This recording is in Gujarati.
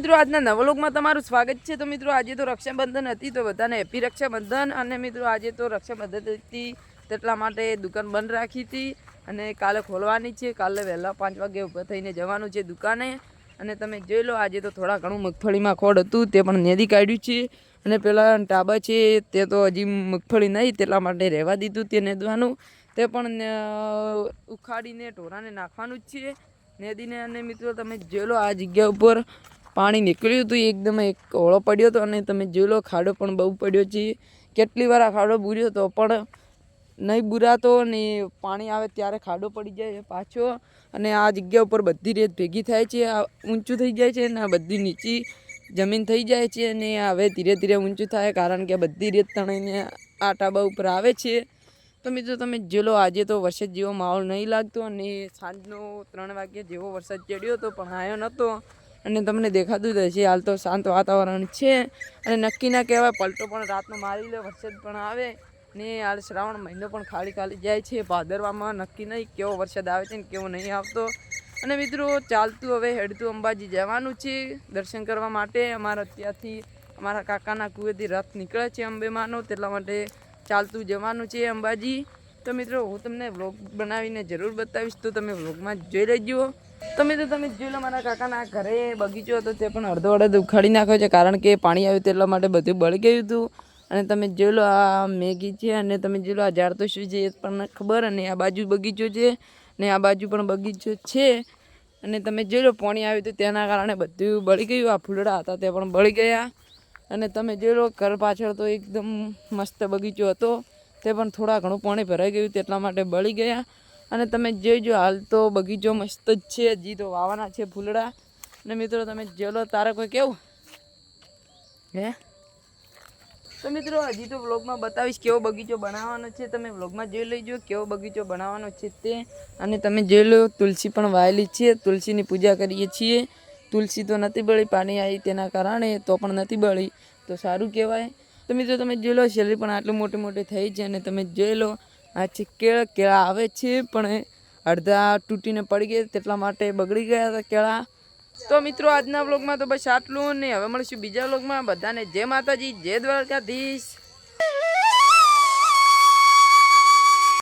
મિત્રો, આજના નવલોકમાં તમારું સ્વાગત છે. તો મિત્રો, આજે તો રક્ષાબંધન હતી, તો બધાને હેપી રક્ષાબંધન. અને મિત્રો, આજે તો રક્ષાબંધન હતી તેટલા માટે દુકાન બંધ રાખી હતી. અને કાલે ખોલવાની છે. કાલે વહેલા પાંચ વાગે ઊભા થઈને જવાનું છે દુકાને. અને તમે જોઈ લો, આજે તો થોડા ઘણું મગફળીમાં ખોડ હતું, તે પણ નેદી કાઢ્યું છે. અને પેલા ટાબા છે, તે તો હજી મગફળી નહીં, તેટલા માટે રહેવા દીધું તે નેદવાનું. તે પણ ઉખાડીને ઢોરાને નાખવાનું જ છે નેદીને. અને મિત્રો, તમે જોઈ લો, આ જગ્યા ઉપર પાણી નીકળ્યું હતું એકદમ એક ઓળો પડ્યો હતો અને તમે જોઈ લો ખાડો પણ બહુ પડ્યો છે. કેટલી વાર આ ખાડો બુર્યો તો પણ નહીં બુરાતો ને પાણી આવે ત્યારે ખાડો પડી જાય પાછો. અને આ જગ્યા ઉપર બધી રેત ભેગી થાય છે, આ ઊંચું થઈ જાય છે અને આ બધી નીચી જમીન થઈ જાય છે અને હવે ધીરે ધીરે ઊંચું થાય કારણ કે બધી રેત તણાઈને આ ટાબા ઉપર આવે છે. તો મિત્રો તમે જેલો આજે તો વરસાદ જેવો માહોલ નહીં લાગતો અને સાંજનો ત્રણ વાગ્યે જેવો વરસાદ ચડ્યો હતો પણ આવ્યો નહોતો. અને તમને દેખાતું જ હશે, હાલ તો શાંત વાતાવરણ છે. અને નક્કી ના કહેવાય, પલટો પણ રાતનો મારી લે, વરસાદ પણ આવે. ને હાલ શ્રાવણ મહિનો પણ ખાલી ખાલી જાય છે. ભાદરવામાં નક્કી નહીં કેવો વરસાદ આવે છે ને કેવો નહીં આવતો. અને મિત્રો, ચાલતું હવે હેડતું અંબાજી જવાનું છે દર્શન કરવા માટે. અમારા ત્યાંથી અમારા કાકાના કુએથી રથ નીકળે છે અંબેમાનો, તેટલા માટે ચાલતું જવાનું છે અંબાજી. તો મિત્રો, હું તમને વ્લોગ બનાવીને જરૂર બતાવીશ, તો તમે વ્લોગમાં જોઈ લેજો તો મિત્રો, તમે જોઈ લો, મારા કાકાના ઘરે બગીચો હતો, તે પણ અડધો અડધ ઉખાડી નાખ્યો છે, કારણ કે પાણી આવ્યું તેટલા માટે બધું બળી ગયું હતું. અને તમે જોઈ લો, આ મેગી છે, અને તમે જોઈ લો, આ ઝાડ તો શું છે, એ પણ ખબર, અને આ બાજુ બગીચો છે, ને આ બાજુ પણ બગીચો છે. અને તમે જોઈ લો, પાણી આવ્યું હતું તેના કારણે બધું બળી ગયું, આ ફૂલડા હતા તે પણ બળી ગયા. અને તમે જોઈ લો, ઘર પાછળ તો એકદમ મસ્ત બગીચો હતો. તે પણ થોડા ઘણું પાણી ભરાઈ ગયું તેટલા માટે બળી ગયા. અને તમે જોઈજો, હાલ તો બગીચો મસ્ત જ છે, હજી તો વાવાના છે ફૂલડા. અને મિત્રો, તમે જેલો તારે કોઈ કેવું? હે? તો મિત્રો, હજી તો વ્લોગમાં બતાવીશ કેવો બગીચો બનાવવાનો છે. તમે વ્લોગમાં જોઈ લેજો કેવો બગીચો બનાવવાનો છે તે. અને તમે જોઈ લો, તુલસી પણ વાયેલી છે. તુલસીની પૂજા કરીએ છીએ. તુલસી તો નથી બળી, પાણી આવી તેના કારણે તો પણ નથી બળી. તો સારું કહેવાય. તો મિત્રો તમે જોઈ લો, શેરડી પણ આટલું મોટી મોટી થઈ છે અને તમે જોઈ લો, આ છે કેળા કેળા આવે છે, પણ અડધા તૂટીને પડી ગયા તેટલા માટે બગડી ગયા હતા કેળા. તો મિત્રો, આજના વ્લોગમાં તો બસ આટલું ને હવે મળીશું બીજા વ્લોગમાં બધાને જય માતાજી, જય દ્વારકાધીશ.